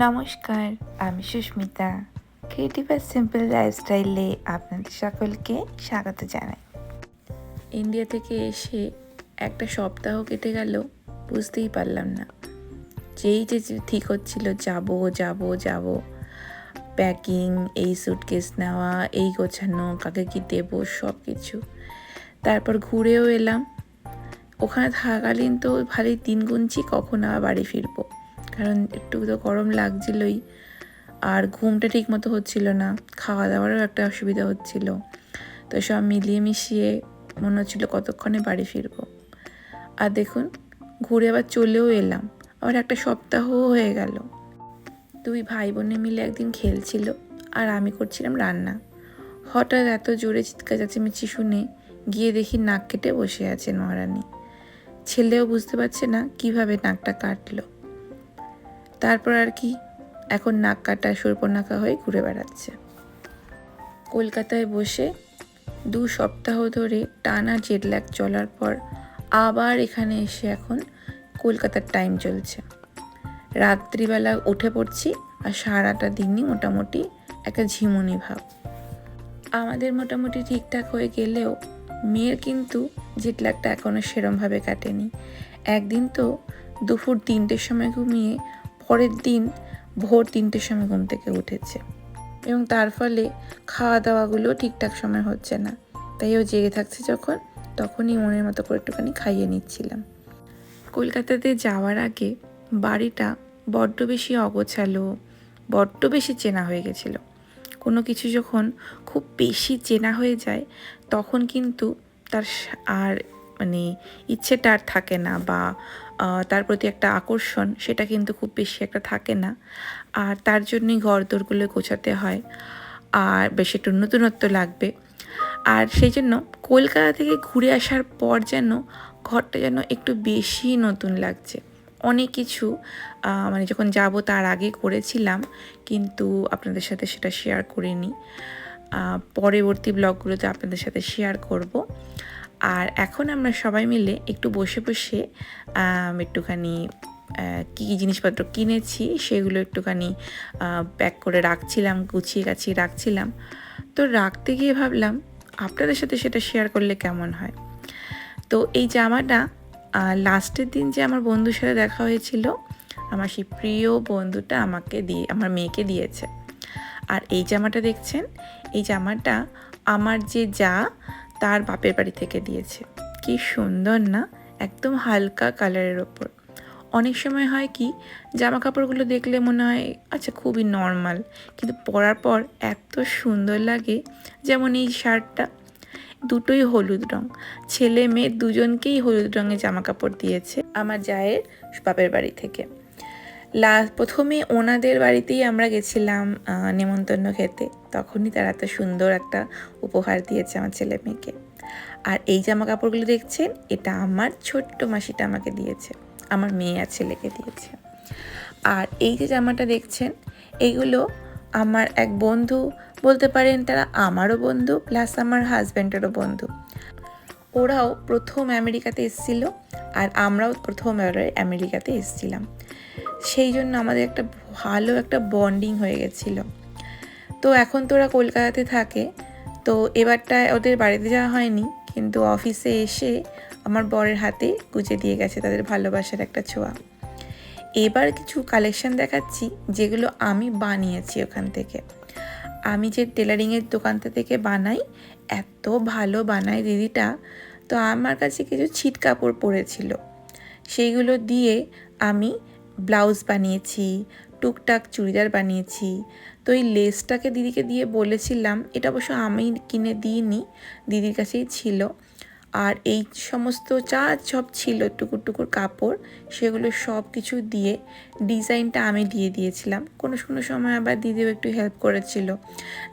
নমস্কার, আমি সুস্মিতা। ক্রিয়েটিভ আর সিম্পল লাইফস্টাইলে আপনাদের সকলকে স্বাগত জানাই। ইন্ডিয়া থেকে এসে একটা সপ্তাহ কেটে গেল, বুঝতেই পারলাম না। যেই যে ঠিক হচ্ছিল, যাব যাব যাব। প্যাকিং এই সুটকেস নেওয়া, এই গোছানো, কাকে কি দেবো সব কিছু তারপর ঘুরেও এলাম। ওখানে থাকাকালীন তো ভালোই দিন গুনছি, কখন আবার বাড়ি ফিরবো। কারণ একটু তো গরম লাগছিলই। আর ঘুমটা ঠিক মতো হচ্ছিল না। খাওয়া দাওয়ারও একটা অসুবিধা হচ্ছিল। তো সব মিলিয়ে মিশিয়ে মনে হচ্ছিল কতক্ষণে বাড়ি ফিরবো। আর দেখুন, ঘুরে আবার চলেও এলাম। আবার একটা সপ্তাহও হয়ে গেল। দুই ভাই বোনে মিলে একদিন খেলছিল আর আমি করছিলাম রান্না। হঠাৎ এত জোরে চিৎকার চেঁচামেচি শুনে গিয়ে দেখি নাক কেটে বসে আছেন মহারানী। ছেলেও বুঝতে পারছে না কীভাবে নাকটা কাটলো। তারপর আর কি এখন নাক কাটা, সর্পনাকা হয়ে ঘুরে বেড়াচ্ছে। কলকাতায় বসে দু সপ্তাহ ধরে টানা জেট ল্যাগ চলার পর আবার এখানে এসে এখন কলকাতার টাইম চলছে। রাত্রিবেলা উঠে পড়ছি আর সারাটা দিনই মোটামুটি একটা ঝিমুনি ভাব। আমাদের মোটামুটি ঠিকঠাক হয়ে গেলেও মেয়ের কিন্তু জেট ল্যাগটা এখনও সেরমভাবে কাটেনি। একদিন তো দুপুর তিনটের সময় ঘুমিয়ে পরের দিন ভোর তিনটের সময় ঘুম থেকে উঠেছে এবং তার ফলে খাওয়া দাওয়াগুলো ঠিকঠাক সময় হচ্ছে না। তাই ও জেগে থাকছে যখন, তখনই মনের মতো করে একটুখানি খাইয়ে নিচ্ছিলাম। কলকাতাতে যাওয়ার আগে বাড়িটা বড্ড বেশি অগোছালো, বড্ড বেশি চেনা হয়ে গেছিল। কোনো কিছু যখন খুব বেশি চেনা হয়ে যায়, তখন কিন্তু তার আর মানে ইচ্ছেটা আর থাকে না বা তার প্রতি একটা আকর্ষণ, সেটা কিন্তু খুব বেশি একটা থাকে না। আর তার জন্যই ঘর দোরগুলো গোছাতে হয়। আর বেশ একটু নতুনত্ব লাগবে। আর সেই জন্য কলকাতা থেকে ঘুরে আসার পর যেন ঘরটা যেন একটু বেশি নতুন লাগছে। অনেক কিছু মানে যখন যাব তার আগে করেছিলাম, কিন্তু আপনাদের সাথে সেটা শেয়ার করিনি। পরবর্তী ব্লগগুলোতে আপনাদের সাথে শেয়ার করব। আর এখন আমরা সবাই মিলে একটু বসে বসে একটুখানি কী কী জিনিসপত্র কিনেছি সেগুলো একটুখানি প্যাক করে রাখছিলাম, গুছিয়ে গাছিয়ে রাখছিলাম। তো রাখতে গিয়ে ভাবলাম, আপনাদের সাথে সেটা শেয়ার করলে কেমন হয়? তো এই জামাটা লাস্টের দিন যে আমার বন্ধুর সাথে দেখা হয়েছিল, আমার সেই প্রিয় বন্ধুটা আমাকে দিয়ে, আমার মেয়েকে দিয়েছে। আর এই জামাটা দেখছেন? এই জামাটা আমার যে যা তার বাপের বাড়ি থেকে দিয়েছে। কি সুন্দর না? একদম হালকা কালারের ওপর। অনেক সময় হয় কি জামা কাপড়গুলো দেখলে মনে হয় আচ্ছা খুবই নর্মাল কিন্তু পরার পর এত সুন্দর লাগে, যেমন এই শার্টটা। দুটোই হলুদ রং। ছেলে মেয়ে দুজনকেই হলুদ রঙের জামা কাপড় দিয়েছে আমার জায়ের বাপের বাড়ি থেকে। লাস্ট প্রথমে ওনাদের বাড়িতেই আমরা গেছিলাম নেমন্তন্ন খেতে। তখনই তারা এত সুন্দর একটা উপহার দিয়েছে আমার ছেলে মেয়েকে। আর এই জামা কাপড়গুলো দেখছেন, এটা আমার ছোট্ট মাসিটা আমাকে দিয়েছে। আমার মেয়ে আর ছেলেকে দিয়েছে। আর এই যে জামাটা দেখছেন এইগুলো আমার এক বন্ধু, বলতে পারেন তারা আমারও বন্ধু প্লাস আমার হাজব্যান্ডেরও বন্ধু। ওরাও প্রথম আমেরিকাতে এসেছিল আর আমরাও প্রথম আমেরিকাতে এসেছিলাম। সেই জন্য আমাদের একটা ভালো একটা বন্ডিং হয়ে গেছিল। তো এখন তো ওরা কলকাতাতে থাকে, তো এবারটা ওদের বাড়িতে যাওয়া হয়নি, কিন্তু অফিসে এসে আমার বরের হাতে গুজে দিয়ে গেছে তাদের ভালোবাসার একটা ছোঁয়া। এবার কিছু কালেকশন দেখাচ্ছি, যেগুলো আমি বানিয়েছি ওখান থেকে। আমি যে টেলারিংয়ের দোকানটা থেকে বানাই, এত ভালো বানায় দিদিটা তো আমার কাছে কিছু ছিট কাপড় পড়েছিল। সেইগুলো দিয়ে আমি ব্লাউজ বানিয়েছি, টুকটাক চুড়িদার বানিয়েছি। তো এই লেসটাকে দিদিকে দিয়ে বলেছিলাম, এটা অবশ্য আমি কিনে দিইনি, দিদির কাছেই ছিল। আর এই সমস্ত যা সব ছিল টুকুর টুকুর কাপড়, সেগুলো সব কিছু দিয়ে ডিজাইনটা আমি দিয়ে দিয়েছিলাম। কোনো কোনো সময় আবার দিদিও একটু হেল্প করেছিল।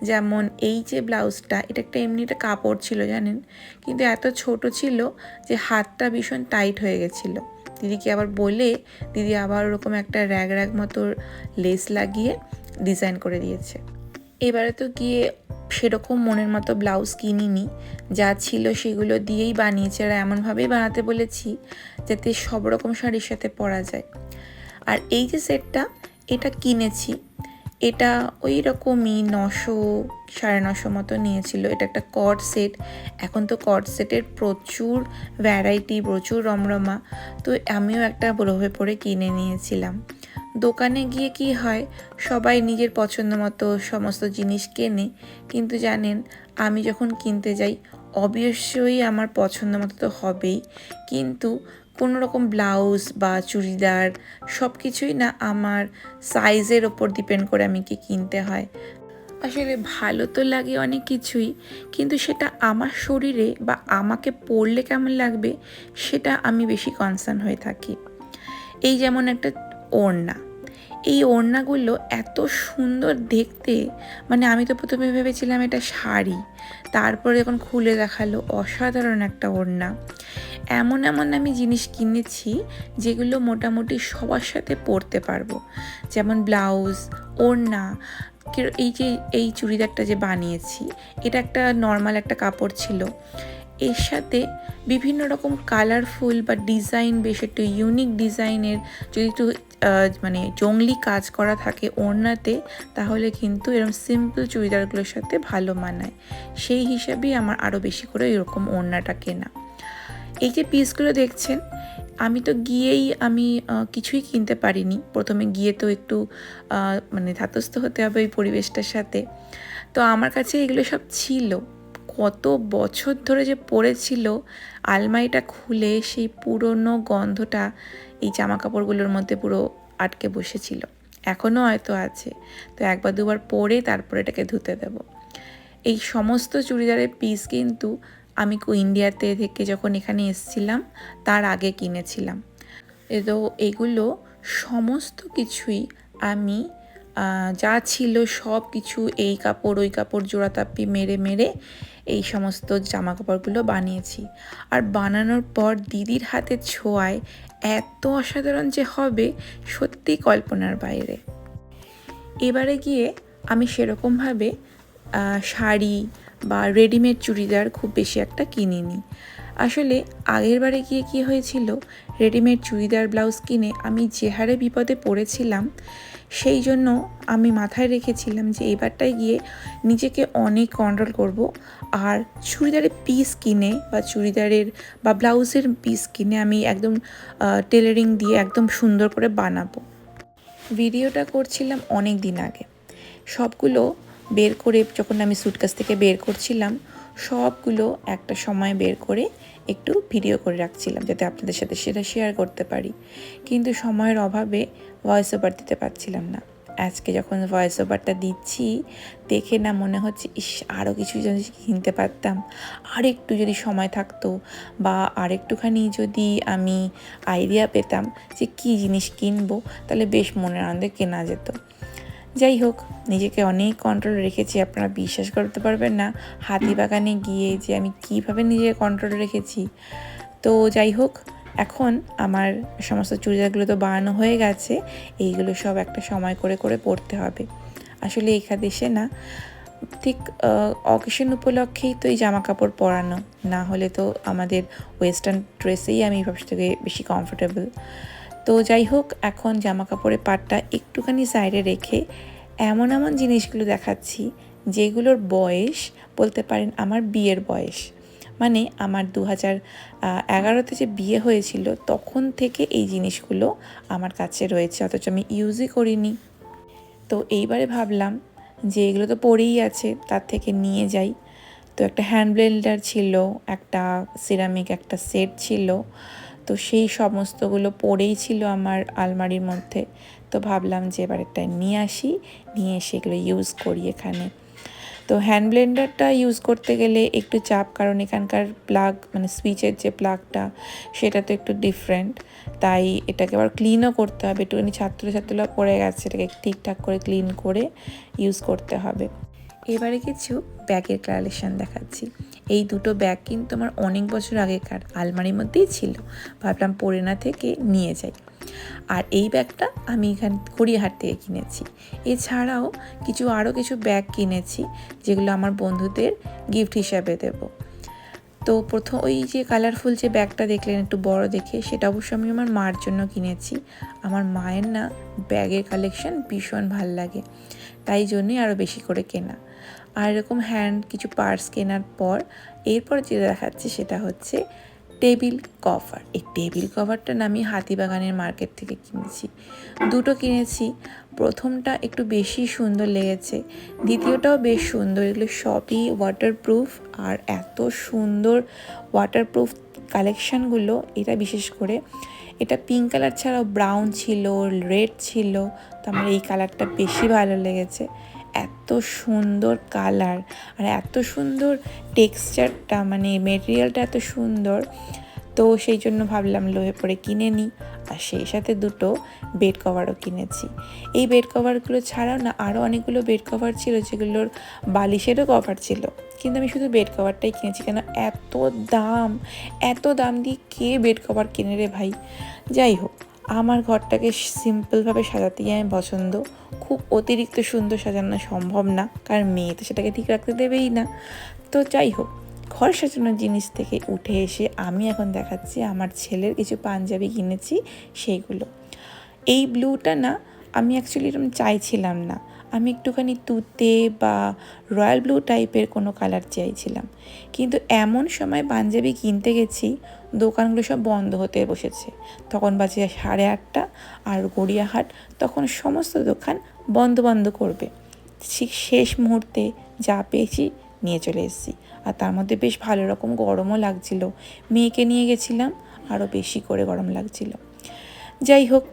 যেমন এই যে ব্লাউজটা, এটা একটা এমনি একটা কাপড় ছিল জানেন? কিন্তু এত ছোট ছিল যে হাতটা ভীষণ টাইট হয়ে গেছিল। দিদিকে আবার বলে, দিদি আবার ওরকম একটা র্যাগ র্যাগ মতো লেস লাগিয়ে ডিজাইন করে দিয়েছে। এবারে তো গিয়ে সেরকম মনের মতো ব্লাউজ কিনিনি। যা ছিল সেগুলো দিয়েই বানিয়েছে আর এমনভাবেই বানাতে বলেছি যাতে সব রকম শাড়ির সাথে পরা যায়। আর এই যে সেটটা, এটা কিনেছি। এটা ওই রকমই নশো, সাড়ে নশো মতো নিয়েছিল। এটা একটা কট সেট। এখন তো কট সেটের প্রচুর ভ্যারাইটি প্রচুর রমরমা। তো আমিও একটা লোভে পড়ে কিনে নিয়েছিলাম। দোকানে গিয়ে কি হয়? সবাই নিজের পছন্দ মতো সমস্ত জিনিস কেনে। কিন্তু জানেন, আমি যখন কিনতে যাই, অবশ্যই আমার পছন্দ মতো তো হবেই। কিন্তু কোনো রকম ব্লাউজ বা চুড়িদার সব কিছুই না আমার সাইজের ওপর ডিপেন্ড করে আমি কি কিনতে হয়। আসলে ভালো তো লাগে অনেক কিছুই, কিন্তু সেটা আমার শরীরে বা আমাকে পরলে কেমন লাগবে, সেটা আমি বেশি কনসার্ন হয়ে থাকি। এই যেমন একটা ওড়না। এই ওড়নাগুলো এত সুন্দর দেখতে মানে আমি তো প্রথমে ভেবেছিলাম এটা শাড়ি। তারপরে যখন খুলে দেখাল, অসাধারণ একটা ওড়না। এমন এমন আমি জিনিস কিনেছি, যেগুলো মোটামুটি সবার সাথে পরতে পারব। যেমন ব্লাউজ, ওড়না এই যে, এই চুড়িদারটা যে বানিয়েছি, এটা একটা নর্মাল একটা কাপড় ছিল। এর সাথে বিভিন্ন রকম কালারফুল বা ডিজাইন বেশ একটু ইউনিক ডিজাইনের যদি একটু মানে জঙ্গলি কাজ করা থাকে ওড়নাতে, তাহলে কিন্তু এরকম সিম্পল চুড়িদারগুলোর সাথে ভালো মানায়। সেই হিসাবেই আমার আরও বেশি করে এরকম ওড়নাটা কেনা। এই যে পিসগুলো দেখছেন, আমি তো গিয়েই আমি কিছুই কিনতে পারিনি। প্রথমে গিয়ে তো একটু মানে ধাতস্থ হতে হবে ওই পরিবেশটার সাথে। তো আমার কাছে এগুলো সব ছিল। কত বছর ধরে যে পড়েছিল, আলমারিটা খুলে সেই পুরনো গন্ধটা এই জামা কাপড়গুলোর মধ্যে পুরো আটকে বসেছিল। এখনও হয়তো আছে। তো একবার দুবার পরে তারপরে এটাকে ধুতে দেব। এই সমস্ত চুড়িদারের পিস কিন্তু আমি ইন্ডিয়াতে থেকে যখন এখানে এসছিলাম, তার আগে কিনেছিলাম। তো এগুলো সমস্ত কিছুই আমি যা ছিল সব কিছু এই কাপড়, ওই কাপড় জোড়াতাপ্পি মেরে মেরে এই সমস্ত জামা কাপড়গুলো বানিয়েছি। আর বানানোর পর দিদির হাতের ছোঁয়ায় এত অসাধারণ যে হবে সত্যি কল্পনার বাইরে। এবারে গিয়ে আমি সেরকমভাবে শাড়ি বা রেডিমেড চুড়িদার খুব বেশি একটা কিনিনি। আসলে আগের বারে গিয়ে কী হয়েছিল, রেডিমেড চুড়িদার ব্লাউজ কিনে আমি যে হারে বিপদে পড়েছিলাম সেই জন্য আমি মাথায় রেখেছিলাম যে এবারটায় গিয়ে নিজেকে অনেক কন্ট্রোল করব। আর চুড়িদারের পিস কিনে বা চুড়িদারের বা ব্লাউজের পিস কিনে আমি একদম টেলারিং দিয়ে একদম সুন্দর করে বানাবো। ভিডিওটা করছিলাম অনেক দিন আগে। সবগুলো বের করে যখন আমি সুটকাস থেকে বের করছিলাম, সবগুলো একটা সময় বের করে একটু ভিডিও করে রাখছিলাম যাতে আপনাদের সাথে সেটা শেয়ার করতে পারি। কিন্তু সময়ের অভাবে ভয়েস ওভার দিতে পারছিলাম না। আজকে যখন ভয়েস ওভারটা দিচ্ছি, দেখে না মনে হচ্ছে, ইস আরও কিছু যদি কিনতে পারতাম। আর একটু যদি সময় থাকতো, বা আর একটুখানি যদি আমি আইডিয়া পেতাম যে কী জিনিস কিনবো, তাহলে বেশ মনের আনন্দে কেনা যেত। যাই হোক, নিজেকে অনেক কন্ট্রোল রেখেছি, আপনারা বিশ্বাস করতে পারবেন না। হাতিবাগানে গিয়ে যে আমি কীভাবে নিজেকে কন্ট্রোল রেখেছি। তো যাই হোক, এখন আমার সমস্ত চুড়িদারগুলো তো বানানো হয়ে গেছে, এইগুলো সব একটা সময় করে করে পড়তে হবে। আসলে একাদেশে না, ঠিক অকেশন উপলক্ষেই তো এই জামা কাপড় পরানো, না হলে তো আমাদের ওয়েস্টার্ন ড্রেসেই আমি সব থেকে বেশি কমফোর্টেবল তো যাই হোক, এখন জামা কাপড়ের পাটটা একটুখানি সাইডে রেখে এমন এমন জিনিসগুলো দেখাচ্ছি যেগুলোর বয়স বলতে পারেন আমার বিয়ের বয়স। মানে আমার দু হাজার এগারোতে যে বিয়ে হয়েছিল তখন থেকে এই জিনিসগুলো আমার কাছে রয়েছে, অথচ আমি ইউজই করিনি। তো এইবারে ভাবলাম যে এগুলো তো পড়েই আছে, তার থেকে নিয়ে যাই। তো একটা হ্যান্ড ব্লেন্ডার ছিল, একটা সিরামিক একটা সেট ছিল তো সেই সমস্তগুলো পড়েই ছিল আমার আলমারির মধ্যে। তো ভাবলাম যে এবার একটা নিয়ে আসি, নিয়ে এসে এগুলো ইউজ করি এখানে। তো হ্যান্ড ব্লেন্ডারটা ইউজ করতে গেলে একটু চাপ, কারণ এখানকার প্লাগ মানে সুইচের যে প্লাগটা সেটা তো একটু ডিফারেন্ট তাই এটাকে আবার ক্লিনও করতে হবে। একটুখানি ছাত্র ছাত্রীরা পড়ে গেছে, এটাকে ঠিকঠাক করে ক্লিন করে ইউজ করতে হবে। এবারে কিছু ব্যাগের কালেকশান দেখাচ্ছি। এই দুটো ব্যাগ কিন্তু আমার অনেক বছর আগেকার, আলমারির মধ্যেই ছিল। ভাবলাম পরে না থেকে নিয়ে যাই। আর এই ব্যাগটা আমি এখানে, গড়িয়াহাট থেকে কিনেছি। এছাড়াও কিছু আরও কিছু ব্যাগ কিনেছি, যেগুলো আমার বন্ধুদের গিফট হিসাবে দেব। তো প্রথম, ওই যে কালারফুল যে ব্যাগটা দেখলেন, একটু বড় দেখে, সেটা অবশ্য আমি আমার মার জন্য কিনেছি। আমার মায়ের না, ব্যাগের কালেকশন ভীষণ ভালো লাগে। তাই জন্যই আরও বেশি করে কেনা। আর এরকম হ্যান্ড কিছু পার্স কেনার পর, এরপর যেটা দেখাচ্ছে সেটা হচ্ছে টেবিল কভার এই টেবিল কভারটা আমি হাতিবাগানের মার্কেট থেকে কিনেছি। দুটো কিনেছি। প্রথমটা একটু বেশি সুন্দর লেগেছে। দ্বিতীয়টাও বেশ সুন্দর। এগুলো সবই ওয়াটারপ্রুফ আর এত সুন্দর ওয়াটারপ্রুফ কালেকশানগুলো এটা বিশেষ করে এটা পিঙ্ক কালার ছাড়াও ব্রাউন ছিল রেড ছিল, তো আমার এই কালারটা বেশি ভালো লেগেছে। এত সুন্দর কালার আর এত সুন্দর টেক্সচারটা মানে মেটেরিয়ালটা এত সুন্দর। তো সেই জন্য ভাবলাম লোহে পরে কিনে নিই আর সেই সাথে দুটো বেড কভারও কিনেছি। এই বেড কভারগুলো ছাড়াও না আরও অনেকগুলো বেড কভার ছিল যেগুলোর বালিশেরও কভার ছিল। কিন্তু আমি শুধু বেড কভারটাই কিনেছি কেন এত দাম এত দাম দিয়ে কে বেড কভার কিনে রে ভাই? যাই হোক আমার ঘরটাকে সিম্পলভাবে সাজাতেই আমি পছন্দ। খুব অতিরিক্ত সুন্দর সাজানো সম্ভব না, কারণ মেয়ে তো সেটাকে ঠিক রাখতে দেবেই না। তো যাই হোক, ঘর সাজানোর জিনিস থেকে উঠে এসে আমি এখন দেখাচ্ছি আমার ছেলের কিছু পাঞ্জাবি কিনেছি, সেইগুলো। এই ব্লুটা না, আমি অ্যাকচুয়ালি এরকম চাইছিলাম না। আমি একটুখানি তুতে বা রয়্যাল ব্লু টাইপের কোনো কালার চাইছিলাম। কিন্তু এমন সময় পাঞ্জাবি কিনতে গেছি, দোকানগুলো সব বন্ধ হতে বসেছে। তখন বাজে সাড়ে আটটা আর গড়িয়াহাট তখন সমস্ত দোকান বন্ধ বন্ধ করবে। ঠিক শেষ মুহূর্তে যা পেয়েছি নিয়ে চলে এসেছি। আর তার মধ্যে বেশ ভালো রকম গরমও লাগছিল। মেয়েকে নিয়ে গেছিলাম, আরও বেশি করে গরম লাগছিল। যাই হোক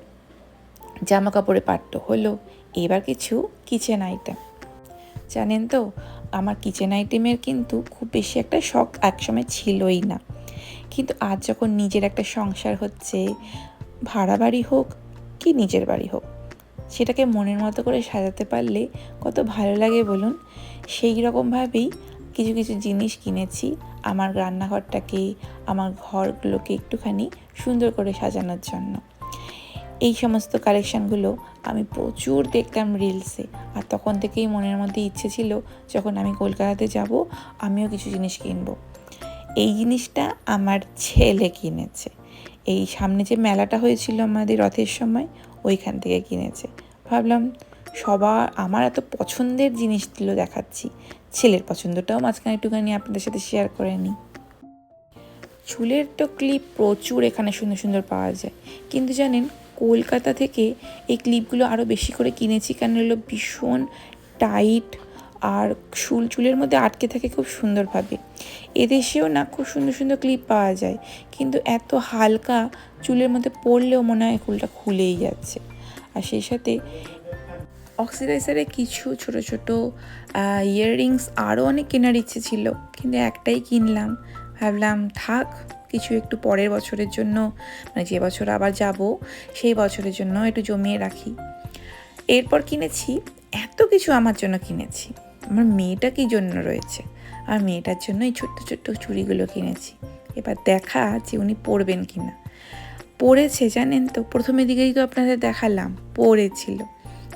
জামা কাপড়ে পাট্ট হলো। এবার কিছু কিচেন আইটেম জানেন তো, আমার কিচেন আইটেমের কিন্তু খুব বেশি একটা শখ একসময় ছিলই না। কিন্তু আজ যখন নিজের একটা সংসার হচ্ছে, ভাড়া বাড়ি হোক কি নিজের বাড়ি হোক, সেটাকে মনের মতো করে সাজাতে পারলে কত ভালো লাগে বলুন। সেই রকমভাবেই কিছু কিছু জিনিস কিনেছি, আমার রান্নাঘরটাকে, আমার ঘরগুলোকে একটুখানি সুন্দর করে সাজানোর জন্য। এই সমস্ত কালেকশানগুলো আমি প্রচুর দেখতাম রিলসে আর তখন থেকেই মনের মধ্যে ইচ্ছে ছিল, যখন আমি কলকাতাতে যাব, আমিও কিছু জিনিস কিনব। এই জিনিসটা আমার ছেলে কিনেছে। এই সামনে যে মেলাটা হয়েছিল আমাদের রথের সময়, ওইখান থেকে কিনেছে। ভাবলাম, সবার, আমার এত পছন্দের জিনিসগুলো দেখাচ্ছি। ছেলের পছন্দটাও মাঝখানে একটুখানি আপনাদের সাথে শেয়ার করে নিই। চুলের তো ক্লিপ প্রচুর এখানে সুন্দর সুন্দর পাওয়া যায়। কিন্তু জানেন কলকাতা থেকে এই ক্লিপগুলো আরও বেশি করে কিনেছি কারণ এগুলো ভীষণ টাইট আর চুল, চুলের মধ্যে আটকে থাকে খুব সুন্দরভাবে। এদেশেও না খুব সুন্দর সুন্দর ক্লিপ পাওয়া যায়, কিন্তু এত হালকা চুলের মধ্যে পড়লেও মনে হয় ফুলটা খুলেই যাচ্ছে। আর সেই সাথে অক্সিডাইজারে কিছু ছোট ছোট ইয়াররিংস আরও অনেক কেনার ইচ্ছে ছিল, কিন্তু একটাই কিনলাম, ভাবলাম থাক কিছু একটু পরের বছরের জন্য মানে যে বছর আবার যাব, সেই বছরের জন্য একটু জমিয়ে রাখি। এরপর কিনেছি, এত কিছু আমার জন্য কিনেছি। আমার মেয়েটা কি জন্য রয়েছে? আর মেয়েটার জন্য এই ছোট্ট ছোট্ট চুড়িগুলো কিনেছি। এবার দেখা যে উনি পরবেন কি না পড়েছে জানেন তো? প্রথমের দিকেই তো আপনাদের দেখালাম পড়েছিল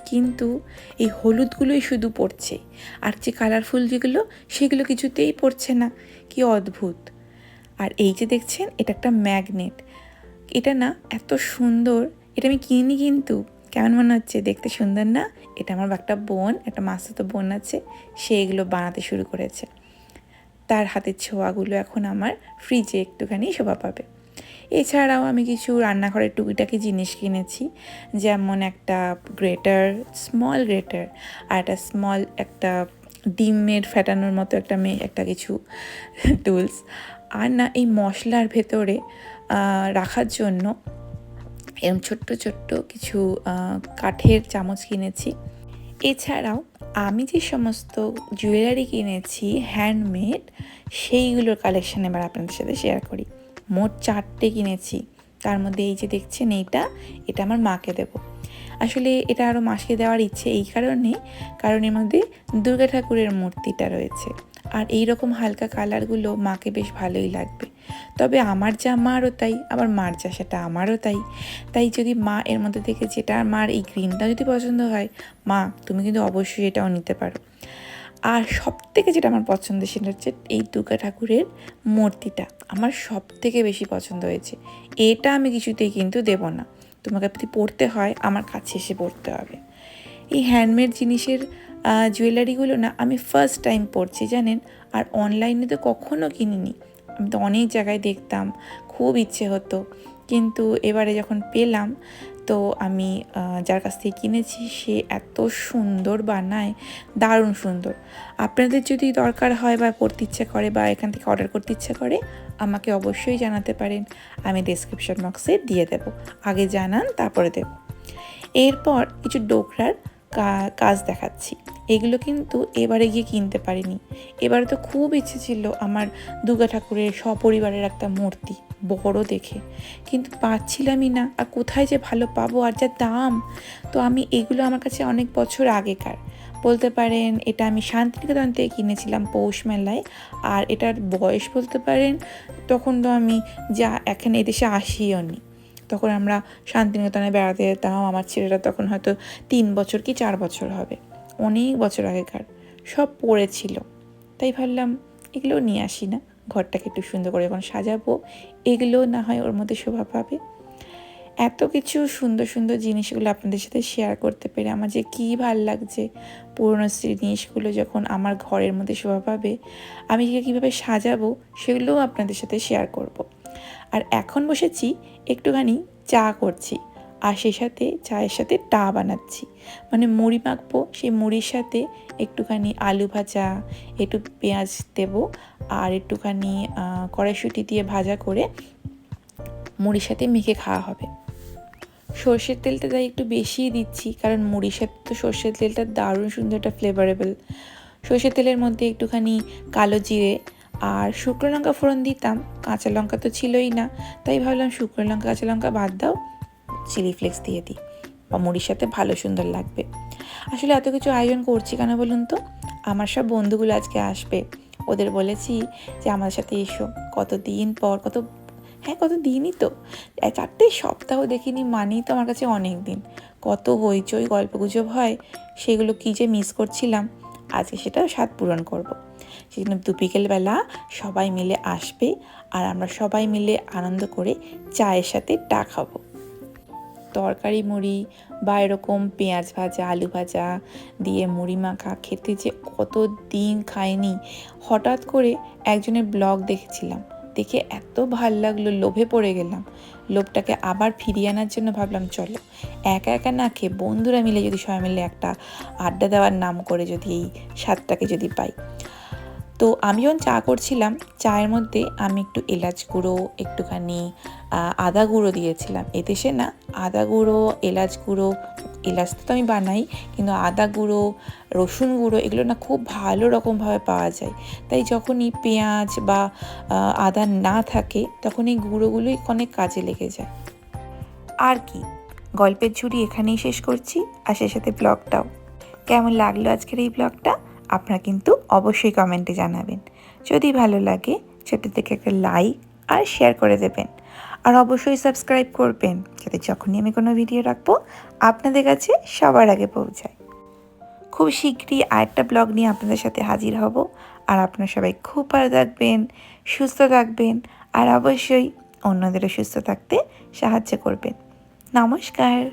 কিন্তু এই হলুদগুলোই শুধু পড়ছে আর যে কালারফুল যেগুলো, সেগুলো কিছুতেই পড়ছে না। কি অদ্ভুত! আর এই যে দেখছেন, এটা একটা ম্যাগনেট। এটা না এত সুন্দর, এটা আমি কিনি কিন্তু, কেমন মনে হচ্ছে দেখতে সুন্দর না? এটা আমার একটা বোন, একটা মাস্তাতো বোন আছে, সে এগুলো বানাতে শুরু করেছে। তার হাতের ছোঁয়াগুলো এখন আমার ফ্রিজে একটুখানি শোভা পাবে। এছাড়াও আমি কিছু রান্নাঘরের টুকিটাকি জিনিস কিনেছি, যেমন একটা গ্রেটার স্মল গ্রেটার, আর একটা স্মল একটা ডিমের ফেটানোর মতো একটা মেয়ে একটা কিছু টুলস আর না এই মশলার ভেতরে রাখার জন্য এরম ছোট্ট ছোট্ট কিছু কাঠের চামচ কিনেছি। এছাড়াও আমি যে সমস্ত জুয়েলারি কিনেছি হ্যান্ডমেড সেইগুলোর কালেকশন এবার আপনাদের সাথে শেয়ার করি। মোট চারটে কিনেছি। তার মধ্যে এই যে দেখছেন এইটা, এটা আমার মাকে দেব। আসলে এটা আরও মাসকে দেওয়ার ইচ্ছে এই কারণে, কারণ এর মধ্যে দুর্গা ঠাকুরের মূর্তিটা রয়েছে। আর এই রকম হালকা কালারগুলো মাকে বেশ ভালোই লাগবে। তবে আমার যা মারও তাই, আমার মার যা সেটা আমারও তাই। তাই যদি মা এর মধ্যে থেকে যেটা মার এই গ্রিনটা যদি পছন্দ হয়, মা তুমি কিন্তু অবশ্যই এটাও নিতে পারো। আর সব থেকে যেটা আমার পছন্দ সেটা হচ্ছে এই দুর্গা ঠাকুরের মূর্তিটা আমার সব থেকে বেশি পছন্দ হয়েছে। এটা আমি কিছুতেই কিন্তু দেব না। তোমাকে যদি পড়তে হয়, আমার কাছে এসে পড়তে হবে। এই হ্যান্ডমেড জিনিসের জুয়েলারিগুলো না আমি ফার্স্ট টাইম পড়ছি জানেন? আর অনলাইনে তো কখনও কিনিনি। আমি তো অনেক জায়গায় দেখতাম, খুব ইচ্ছে হতো। কিন্তু এবারে যখন পেলাম, তো আমি যার কাছ থেকে কিনেছি, সে এত সুন্দর বানায়, দারুণ সুন্দর। আপনাদের যদি দরকার হয় বা পড়তে ইচ্ছে করে বা এখান থেকে অর্ডার করতে ইচ্ছে করে, আমাকে অবশ্যই জানাতে পারেন। আমি ডিসক্রিপশন বক্সে দিয়ে দেব। আগে জানান, তারপরে দেব। এরপর কিছু ডোকরার কাজ দেখাচ্ছি। এগুলো কিন্তু এবারে গিয়ে কিনতে পারিনি। এবারে তো খুব ইচ্ছে ছিল আমার দুর্গা ঠাকুরের সপরিবারের একটা মূর্তি, বড় দেখে। কিন্তু পাচ্ছিলামই না, আর কোথায় যে ভালো পাবো আর যা দাম? তো আমি এগুলো আমার কাছে অনেক বছর আগেকার। বলতে পারেন এটা আমি শান্তিনিকেতন থেকে কিনেছিলাম পৌষ মেলায়, আর এটার বয়স বলতে পারেন তখন তো আমি যা এখানে এদেশে আসিও নি। তখন আমরা শান্তিনিকেতনে বেড়াতে যেতাম, আমার ছেলেরা তখন হয়তো তিন বছর কি চার বছর হবে। অনেক বছর আগেকার, সব পড়েছিল। তাই ভাবলাম, এগুলো নিয়ে আসি না। ঘরটাকে একটু সুন্দর করে যখন সাজাবো। এগুলো না হয় ওর মধ্যে শোভা পাবে। এত কিছু সুন্দর সুন্দর জিনিসগুলো আপনাদের সাথে শেয়ার করতে পেরে আমার যে কী ভালো লাগছে। পুরনো জিনিসগুলো যখন আমার ঘরের মধ্যে শোভা পাবে, আমি কীভাবে সাজাবো সেগুলোও আপনাদের সাথে শেয়ার করব। আর এখন বসেছি, একটুখানি চা করছি। আর সেই সাথে চায়ের সাথে টা বানাচ্ছি। মানে মুড়ি মাখবো, সেই মুড়ির সাথে একটুখানি আলু ভাজা, একটু পেঁয়াজ দেব আর একটুখানি কড়াইশুঁটি দিয়ে ভাজা করে মুড়ির সাথে মেখে খাওয়া হবে। সর্ষের তেলটা তাই একটু বেশিই দিচ্ছি, কারণ মুড়ির সাথে তো সর্ষের তেলটা দারুণ সুন্দর একটা ফ্লেভারেবল সর্ষের তেলের মধ্যে একটুখানি কালো জিরে আর শুকনো লঙ্কা ফোড়ন দিতাম, কাঁচা লঙ্কা তো ছিলই না, তাই ভাবলাম শুকনো লঙ্কা, কাঁচা লঙ্কা বাদ দাও। চিলি ফ্লেক্স দিয়ে দিই। বা মুড়ির সাথে ভালো সুন্দর লাগবে। আসলে এত কিছু আয়োজন করছি কেন বলুন তো? আমার সব বন্ধুগুলো আজকে আসবে। ওদের বলেছি যে, আমাদের সাথে এসো। কত দিন পর, কত হ্যাঁ কত দিনই তো চারটে সপ্তাহ দেখিনি মানেই তো আমার কাছে অনেক দিন। কত হইচই গল্প গুজব হয়, সেগুলো কী যে মিস করছিলাম। আজকে সেটা স্বাদ পূরণ করব। সেজন্য দু বিকেলবেলা সবাই মিলে আসবে আর আমরা সবাই মিলে আনন্দ করে চায়ের সাথে টা খাব। তরকারি মুড়ি বা এরকম পেঁয়াজ ভাজা, আলু ভাজা দিয়ে মুড়ি মাখা খেতে যে কত দিন খাইনি, হঠাৎ করে একজনের ব্লগ দেখেছিলাম। দেখে এত ভালো লাগল, লোভে পড়ে গেলাম। লোভটাকে আবার ফিরিয়ে আনার জন্য ভাবলাম, চলো একা একা না খেয়ে বন্ধুরা মিলে যদি সবাই মিলে একটা আড্ডা দেওয়ার নাম করে যদি এই স্বাদটাকে যদি পাই। তো আমি যখন চা করছিলাম। চায়ের মধ্যে আমি একটু এলাচ গুঁড়ো, একটুখানি আদা গুঁড়ো দিয়েছিলাম। এতে সে না আদা গুঁড়ো, এলাচ গুঁড়ো, এলাচ তো আমি বানাই, কিন্তু আদা গুঁড়ো, রসুন গুঁড়ো এগুলো না খুব ভালো রকমভাবে পাওয়া যায়। তাই যখনই পেঁয়াজ বা আদা না থাকে, তখন এই গুঁড়োগুলোই অনেক কাজে লেগে যায়। আর কি, গল্পের ঝুড়ি এখানেই শেষ করছি। আর সেই সাথে ব্লগটাও। কেমন লাগল আজকের এই ব্লগটা? আপনারা কিন্তু অবশ্যই কমেন্টে জানাবেন। যদি ভালো লাগে, সেটা থেকে একটা লাইক আর শেয়ার করে দেবেন। আর অবশ্যই সাবস্ক্রাইব করবেন, যাতে যখনই আমি কোনো ভিডিও রাখব, আপনাদের কাছে সবার আগে পৌঁছায়। খুব শীঘ্রই আরেকটা ব্লগ নিয়ে আপনাদের সাথে হাজির হব। আর আপনারা সবাই খুব ভালো থাকবেন, সুস্থ থাকবেন, আর অবশ্যই অন্যদেরও সুস্থ থাকতে সাহায্য করবেন। নমস্কার!